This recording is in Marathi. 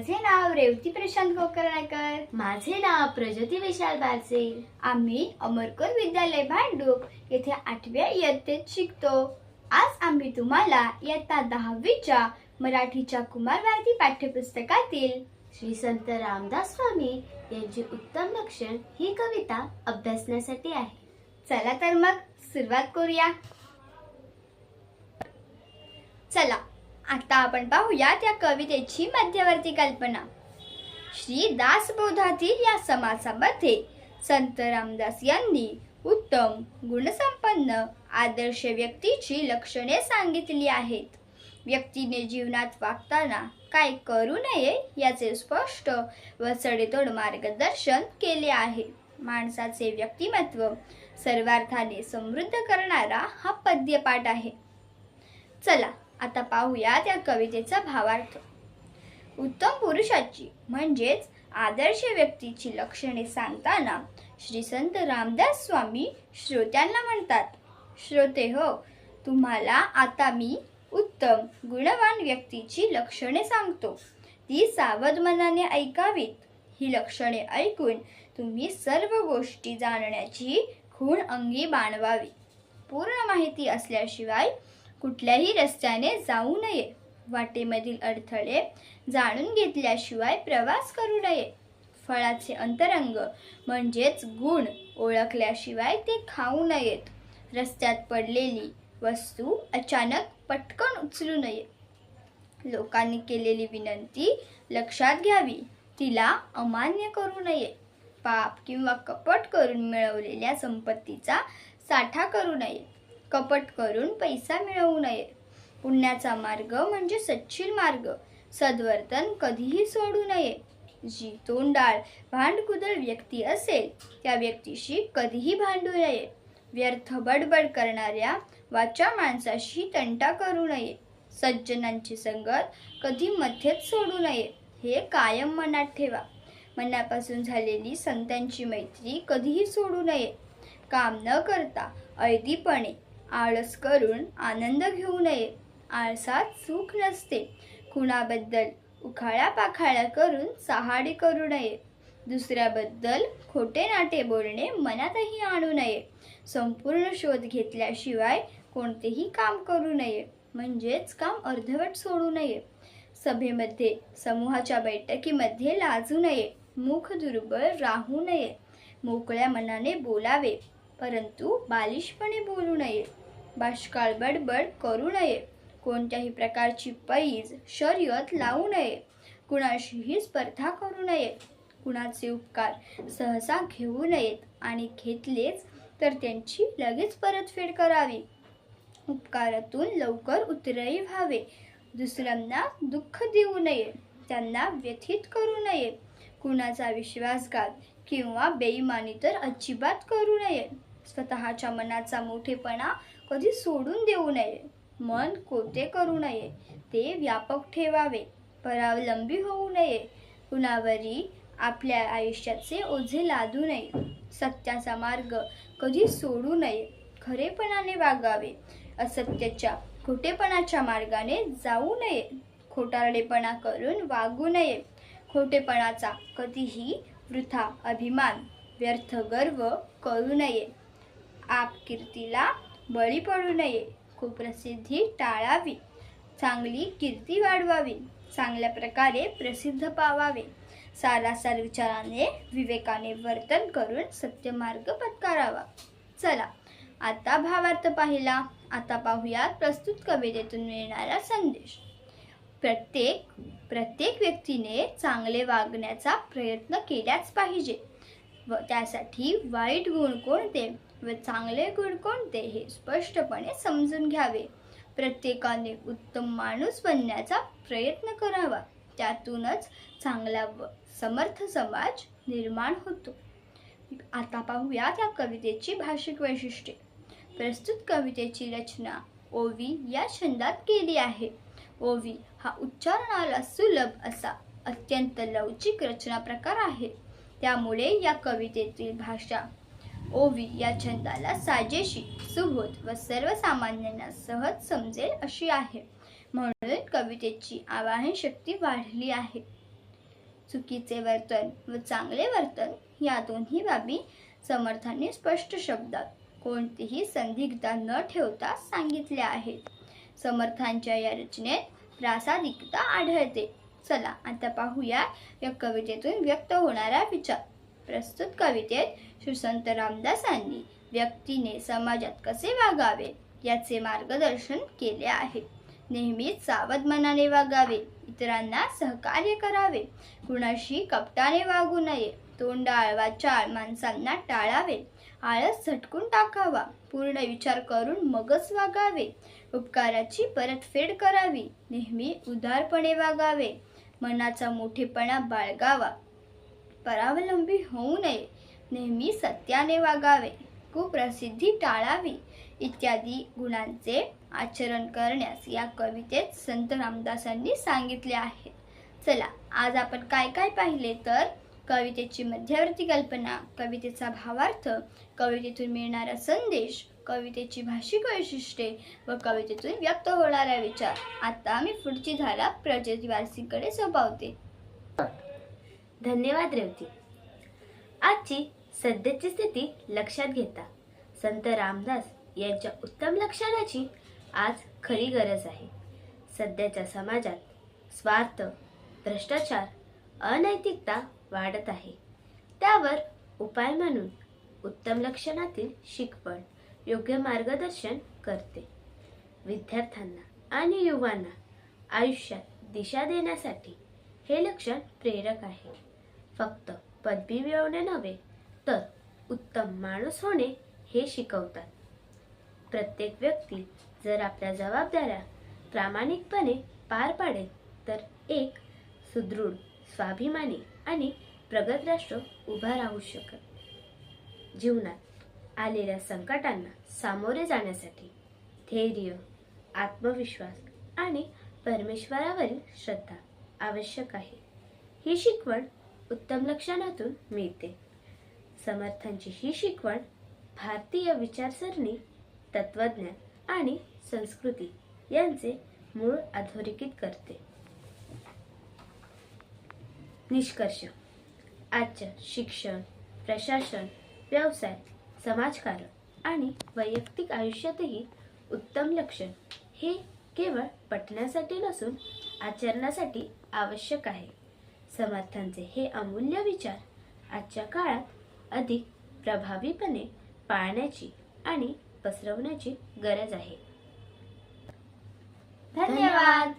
माझे नाव रेवती प्रशांत गोकर्णकर. माझे नाव प्रज्योती विशाल बारसे. आम्ही अमरकोर विद्यालय भांडूप येथे आठव्या इयत्तेत शिकतो. आज आम्ही तुम्हाला इयत्ता दहावीच्या मराठीच्या कुमार भारती पाठ्यपुस्तकातील श्री संत रामदास स्वामी यांची उत्तम लक्षण ही कविता अभ्यासण्यासाठी आहे. चला तर मग सुरुवात करूया. चला. आता आपण पाहूया त्या कवितेची मध्यवर्ती कल्पना. श्री दासबोधातील या समासामध्ये संत रामदास यांनी उत्तम गुणसंपन्न आदर्श व्यक्तीची लक्षणे सांगितली आहेत. व्यक्तीने जीवनात वागताना काय करू नये याचे स्पष्ट व सडेतोड मार्गदर्शन केले आहे. माणसाचे व्यक्तिमत्व सर्वार्थाने समृद्ध करणारा हा पद्यपाठ आहे. चला आता पाहूया त्या कवितेचा भावार्थ. उत्तम पुरुषाची म्हणजेच आदर्श व्यक्तीची लक्षणे सांगताना श्री संत रामदास स्वामी श्रोत्यांना म्हणतात श्रोते हो तुम्हाला आता मी उत्तम गुणवान व्यक्तीची लक्षणे सांगतो. ती सावध मनाने ऐकावीत. ही लक्षणे ऐकून तुम्ही सर्व गोष्टी जाणण्याची खूण अंगी बाणवावी. पूर्ण माहिती असल्याशिवाय कुठल्याही रस्त्याने जाऊ नये. वाटेमधील अडथळे जाणून घेतल्याशिवाय प्रवास करू नये. फळाचे अंतरंग म्हणजेच गुण ओळखल्याशिवाय ते खाऊ नयेत. रस्त्यात पडलेली वस्तू अचानक पटकन उचलू नये. लोकांनी केलेली विनंती लक्षात घ्यावी. तिला अमान्य करू नये. पाप किंवा कपट करून मिळवलेल्या संपत्तीचा साठा करू नये. कपट करून पैसा मिळवू नये. पुण्याचा मार्ग म्हणजे सच्छील मार्ग. सद्वर्तन कधीही सोडू नये. जी तोंडाळ भांडकुदळ व्यक्ती असेल त्या व्यक्तीशी कधीही भांडू नये. व्यर्थ बडबड करणाऱ्या वाच्या माणसाशी तंटा करू नये. सज्जनांची संगत कधी मध्येच सोडू नये हे कायम मनात ठेवा. मनापासून झालेली संतांची मैत्री कधीही सोडू नये. काम न करता ऐदीपणे आळस करून आनंद घेऊ नये. आळसात सुख नसते. कुणाबद्दल उखाळ्या पाखाळ्या करून सहाडी करू नये. दुसऱ्याबद्दल खोटे नाटे बोलणे मनातही आणू नये. संपूर्ण शोध घेतल्याशिवाय कोणतेही काम करू नये. म्हणजेच काम अर्धवट सोडू नये. सभेमध्ये समूहाच्या बैठकीमध्ये लाजू नये. मुख दुर्बळ राहू नये. मोकळ्या मनाने बोलावे. परंतु बालिशपणे बोलू नये. बाष्काळ बडबड करू नये. कोणत्याही प्रकारची पैज शर्यत लावू नये. कुणाशीही स्पर्धा करू नये. कुणाचे उपकार सहसा घेऊ नयेत आणि घेतलेच तर त्यांची लगेच परतफेड करावी. उपकारातून लवकर उतरही व्हावे. दुसऱ्यांना दुःख देऊ नये. त्यांना व्यथित करू नये. कुणाचा विश्वासघात किंवा बेईमानी तर अजिबात करू नये. स्वतःच्या मनाचा मोठेपणा कधी सोडून देऊ नये. मन कोते करू नये ते व्यापक ठेवावे परावलंबी होऊ नये. कुणावरी आपल्या आयुष्याचे ओझे लादू नये. सत्याचा मार्ग कधी सोडू नये खरेपणाने वागावे. असत्याच्या खोटेपणाच्या मार्गाने जाऊ नये. खोटारडेपणा करून वागू नये. खोटेपणाचा कधीही वृथा अभिमान व्यर्थ गर्व करू नये. आप कीर्तीला बळी पडू नये. कुप्रसिद्धी टाळावी. चांगली कीर्ती वाढवावी. चांगल्या प्रकारे प्रसिद्ध पावावे. सारासार विचाराने विवेकाने वर्तन करून सत्यमार्ग पत्करावा. चला आता भावार्थ पाहिला. आता पाहूयात प्रस्तुत कवितेतून मिळणारा संदेश. प्रत्येक प्रत्येक व्यक्तीने चांगले वागण्याचा प्रयत्न केल्याच पाहिजे. व त्यासाठी वाईट गुण कोणते? व चांगले गुण कोणते हे स्पष्टपणे समजून घ्यावे. प्रत्येकाने उत्तम माणूस बनण्याचा प्रयत्न करावा. त्यातूनच चांगला व समर्थ समाज निर्माण होतो. आता पाहूया त्या कवितेची भाषिक वैशिष्ट्ये. प्रस्तुत कवितेची रचना ओवी या छंदात केली आहे. ओवी हा उच्चारणाला सुलभ असा अत्यंत लवचिक रचना प्रकार आहे. त्यामुळे या कवितेतील भाषा ओवी या छंदाला साजेशी सुबोध व सर्वसामान्यांना सहज समजेल अशी आहे. म्हणून कवितेची आवाहन शक्ती वाढली आहे. चुकीचे वर्तन व चांगले वर्तन या दोन्ही बाबी समर्थांनी स्पष्ट शब्दात कोणतीही संदिग्धता न ठेवता सांगितल्या आहेत. समर्थांच्या या रचनेत प्रासादिकता आढळते. चला आता पाहूया या कवितेतून व्यक्त होणारा विचार. प्रस्तुत कवितेत श्रीसंत रामदासांनी व्यक्तीने समाजात कसे वागावे याचे मार्गदर्शन केले आहे. नेहमीच सावध मनाने वागावे इतरांना सहकार्य करावे कुणाशी कपटाने वागू नये तोंड आळवा चाळ माणसांना टाळावे आळस झटकून टाकावा पूर्ण विचार करून मगच वागावे उपकाराची परतफेड करावी नेहमी उदारपणे वागावे मनाचा मोठेपणा बाळगावा परावलंबी होऊ नये. नेहमी सत्याने वागावे. कुप्रसिद्धी टाळावी. इत्यादी गुणांचे आचरण करण्यास या कवितेत संत रामदासांनी सांगितले आहे. चला आज आपण काय काय पाहिले तर कवितेची मध्यवर्ती कल्पना कवितेचा भावार्थ कवितेतून मिळणारा संदेश कवितेची भाषिक वैशिष्ट्ये व कवितेतून व्यक्त होणारा विचार. आता मी पुढची धारा प्रजती वारसीकडे सोपावते. धन्यवाद रेवती. आजची सध्याची स्थिती लक्षात घेता. संत रामदास यांच्या उत्तम लक्षणाची आज खरी गरज आहे. सध्याच्या समाजात स्वार्थ भ्रष्टाचार अनैतिकता वाढत आहे. त्यावर उपाय म्हणून उत्तम लक्षणातील शिकवण योग्य मार्गदर्शन करते. विद्यार्थ्यांना आणि युवांना आयुष्यात दिशा देण्यासाठी हे लक्षण प्रेरक आहे. फक्त पदवी मिळवणे नव्हे तर उत्तम माणूस होणे हे शिकवतात. प्रत्येक व्यक्ती जर आपल्या जबाबदाऱ्या प्रामाणिकपणे पार पाडेल तर एक सुदृढ स्वाभिमानी आणि प्रगत राष्ट्र उभा राहू शकत. जीवनात आलेल्या संकटांना सामोरे जाण्यासाठी धैर्य आत्मविश्वास आणि परमेश्वरावरील श्रद्धा आवश्यक आहे. ही शिकवण उत्तम लक्षणातून मिळते. समर्थांची ही शिकवण भारतीय विचारसरणी तत्वज्ञान आणि संस्कृती यांचे मूळ अधोरेखित करते. निष्कर्ष. आजच्या शिक्षण प्रशासन व्यवसाय समाजकारण आणि वैयक्तिक आयुष्यातही उत्तम लक्षण हे केवळ पटण्यासाठी नसून आचरणासाठी आवश्यक आहे. समर्थांचे हे अमूल्य विचार आजच्या काळात अधिक प्रभावीपणे पाळण्याची आणि पसरवण्याची गरज आहे. धन्यवाद.